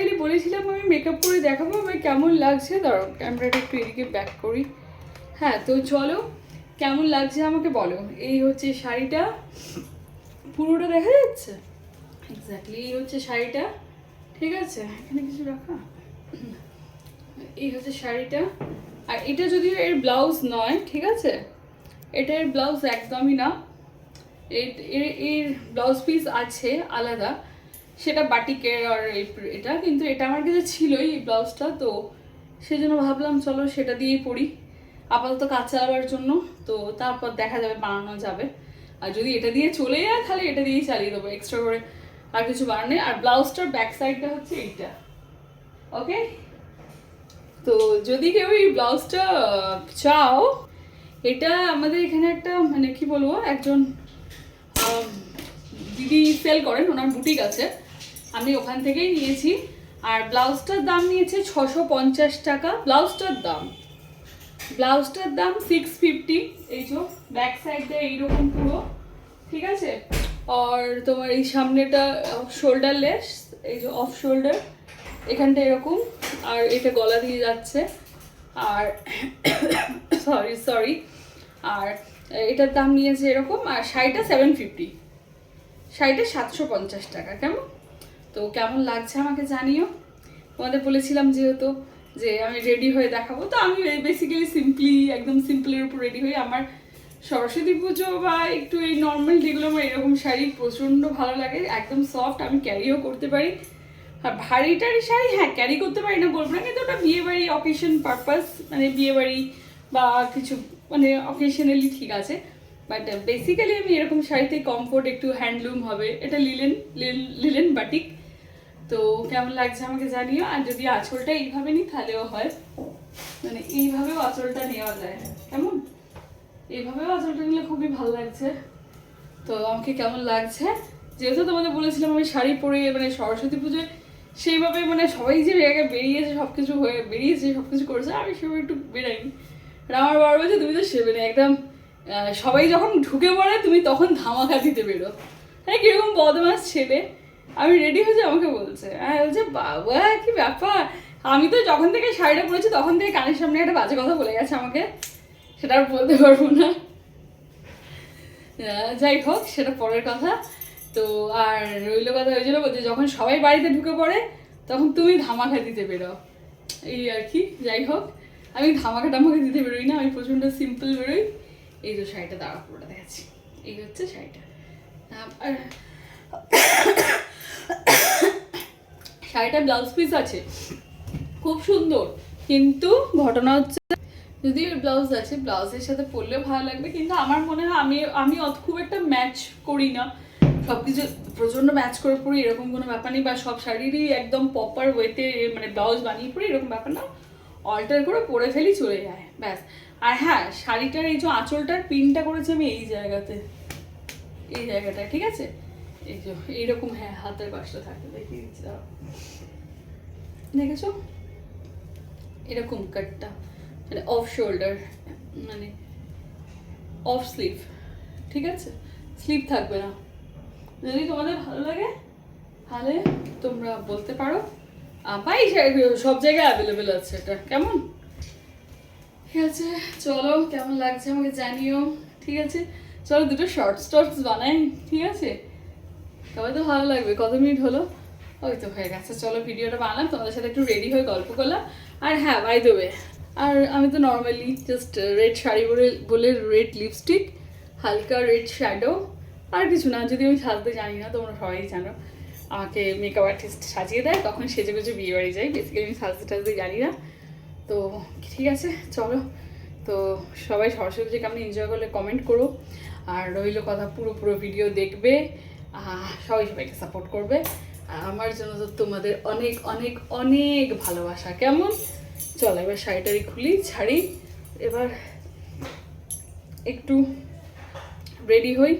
Finally বলেছিলাম আমি makeup করে দেখাবো আমি কেমন লাগছে? ধরো ক্যামেরাটা একটু এদিকে ব্যাক করি। হ্যাঁ তো চলো, কেমন লাগছে আমাকে বলো? এই হচ্ছে শাড়িটা। পুরোটা দেখা যাচ্ছে? এক্স্যাক্টলি এই হচ্ছে শাড়িটা। ঠিক আছে? এখানে কিছু রাখা? এই হচ্ছে শাড়িটা। আর এটা যদিও এর ব্লাউজ নয়, ঠিক আছে? এটা এর ব্লাউজ একদমই না। এর এর ব্লাউজ পিস আছে, আলাদা। সেটা বাটিকের আর এটা কিন্তু এটা আমার কাছে ছিলই এই ব্লাউজটা, তো সেই জন্য ভাবলাম চলো সেটা দিয়েই পরি। আপাতত কাজ চালাবার জন্য, তো তারপর দেখা যাবে বানানো যাবে। আর যদি এটা দিয়ে চলে যায় তাহলে এটা দিয়েই চালিয়ে দেবো এক্সট্রা করে আর কিছু বানানে আর ব্লাউজটার ব্যাক সাইডটা হচ্ছে এইটা ওকে তো যদি কেউ এই ব্লাউজটা চাও, এটা আমাদের এখানে একটা মানে কি বলব, একজন দিদি সেল করেন, ওনার বুটিক আছে। আমি ওখান থেকেই নিয়েছি। আর ব্লাউজটার দাম নিয়েছে ছশো পঞ্চাশ টাকা। ব্লাউজটার দাম। ব্লাউজটার দাম সিক্স ফিফটি এই যে ব্যাক সাইডটা এইরকম পুরো। ঠিক আছে? আর তোমার এই সামনেটা শোল্ডার লেস এই যে অফ শোল্ডার এখানটা এরকম। আর এটা গলা দিয়ে যাচ্ছে। আর সরি সরি আর এটার দাম নিয়েছে এরকম, আর শাড়িটা সেভেন ফিফটি শাড়িটা সাতশো পঞ্চাশ টাকা, কেমন? তো কেমন লাগছে আমাকে জানিও? তোমাদের বলেছিলাম যেহেতু যে আমি রেডি হয়ে দেখাবো, তো আমি বেসিক্যালি সিম্পলি একদম সিম্পলের উপর রেডি হয়ে আমার সরস্বতী পুজো বা একটু এই নর্মাল যেগুলো আমার এরকম শাড়ি প্রচণ্ড ভালো লাগে, একদম সফট আমি ক্যারিও করতে পারি। আর ভারী টারি শাড়ি হ্যাঁ ক্যারি করতে পারি না বলব না, কিন্তু ওটা বিয়ে বাড়ি অকেশন পারপাস মানে বিয়ে বাড়ি বা কিছু মানে অকেশনালি ঠিক আছে। বাট বেসিক্যালি আমি এরকম শাড়িতে কমফোর্ট একটু হ্যান্ডলুম হবে, এটা লিলেন লিলেন বাটিক তো কেমন লাগছে আমাকে জানিও? আর যদি আঁচলটা এইভাবে নিই, তাহলেও হয়। মানে এইভাবেও আঁচলটা নেওয়া যায়। কেমন? এইভাবেও আঁচলটা নিলে খুবই ভালো লাগছে। তো আমাকে কেমন লাগছে? যেহেতু তোমাদের বলেছিলাম আমি শাড়ি পরে মানে সরস্বতী পুজোয় সেইভাবে মানে সবাই যে জায়গায় বেরিয়েছে সব কিছু হয়ে বেরিয়েছে সব কিছু করেছে, আমি সেভাবে একটু বেরাইনি আর আমার বাবা বলছে তুমি তো সেবে না, একদম সবাই যখন ঢুকে পড়ে, তুমি তখন ধামাকা দিতে বেরো। হ্যাঁ কীরকম বদমাস ছেলে। আমি রেডি হয়েছে আমাকে বলছে। হ্যাঁ বলছে, বাবা, কি ব্যাপার? আমি তো যখন থেকে শাড়িটা পরেছি, তখন থেকে কানের সামনে একটা বাজে কথা বলে গেছে আমাকে। সেটা আর বলতে পারব না। যাই হোক, সেটা পরের কথা। তো আর রইল কথা হয়েছিল বলতে, যখন সবাই বাড়িতে ঢুকে পড়ে, তখন তুমি ধামাকা দিতে বেরো। এই আর কি, যাই হোক। আমি ধামাকা টামাকা দিতে বেরোই না, আমি প্রচণ্ড সিম্পল বেরোই। এই যে শাড়িটা দাঁড়া পুরোটা দেখাচ্ছি। এই হচ্ছে শাড়িটা। আর শাড়িটা ব্লাউজ পিস আছে। খুব সুন্দর। কিন্তু ঘটনা হচ্ছে যদি ব্লাউজ আছে ব্লাউজের সাথে পরলে ভালো লাগবে। কিন্তু আমার মনে হয় আমি আমি অত খুব একটা ম্যাচ করি না। সব কিছু প্রচণ্ড ম্যাচ করে পরি, এরকম কোনো ব্যাপার নেই। বা সব শাড়িরই একদম প্রপার ওয়েতে মানে ব্লাউজ বানিয়ে পরি, এরকম ব্যাপার না। অল্টার করে পরে ফেলি, চলে যায়। ব্যাস। আর হ্যাঁ শাড়িটার এই যে আঁচলটার পিনটা করেছি আমি এই জায়গাতে। এই জায়গাটা ঠিক আছে? এইরকম হ্যাঁ হাতের পাশটা থাকে দেখিয়ে। দেখেছ? এরকম কাটটা মানে অফ শোল্ডার মানে অফ স্লিভ ঠিক আছে? স্লিভ থাকবে না। যদি তোমাদের ভালো লাগে, তাহলে তোমরা বলতে পারো পাই সব জায়গায় অ্যাভেলেবেল আছে এটা, কেমন? ঠিক আছে, চলো, কেমন লাগছে আমাকে জানিও, ঠিক আছে? চলো দুটো শর্টস টর্টস বানাই, ঠিক আছে? তবে তো ভালো লাগবে, কত মিনিট হলো? ওই তো হয়ে গেছে, চলো ভিডিওটা বানালাম, তোমাদের সাথে একটু রেডি হয়ে গল্প করলাম। আর হ্যাঁ বাই দেবে আর আমি তো নর্মালি জাস্ট রেড শাড়ি বলে বলে রেড লিপস্টিক হালকা রেড শ্যাডো আর কিছু না, যদি আমি সাজতে জানি না, তোমরা সবাই জানো। আমাকে মেকআপ আর্টিস্ট সাজিয়ে দেয়, তখন সেজে গুজে বিয়ে বাড়ি যাই বেসিক্যালি আমি সাজতে টাজতে জানি না। তো ঠিক আছে, চলো। তো সবাই সরস্বতী কেমন এনজয় করলে কমেন্ট করো, আর রইল কথা পুরো পুরো ভিডিও দেখবে। সবাই সবাইকে সাপোর্ট করবে। আমার জন্য তো তোমাদের অনেক অনেক অনেক ভালোবাসা। কেমন? চল, এবার শাড়িটারি খুলি, ছাড়ি। এবার একটু রেডি হই।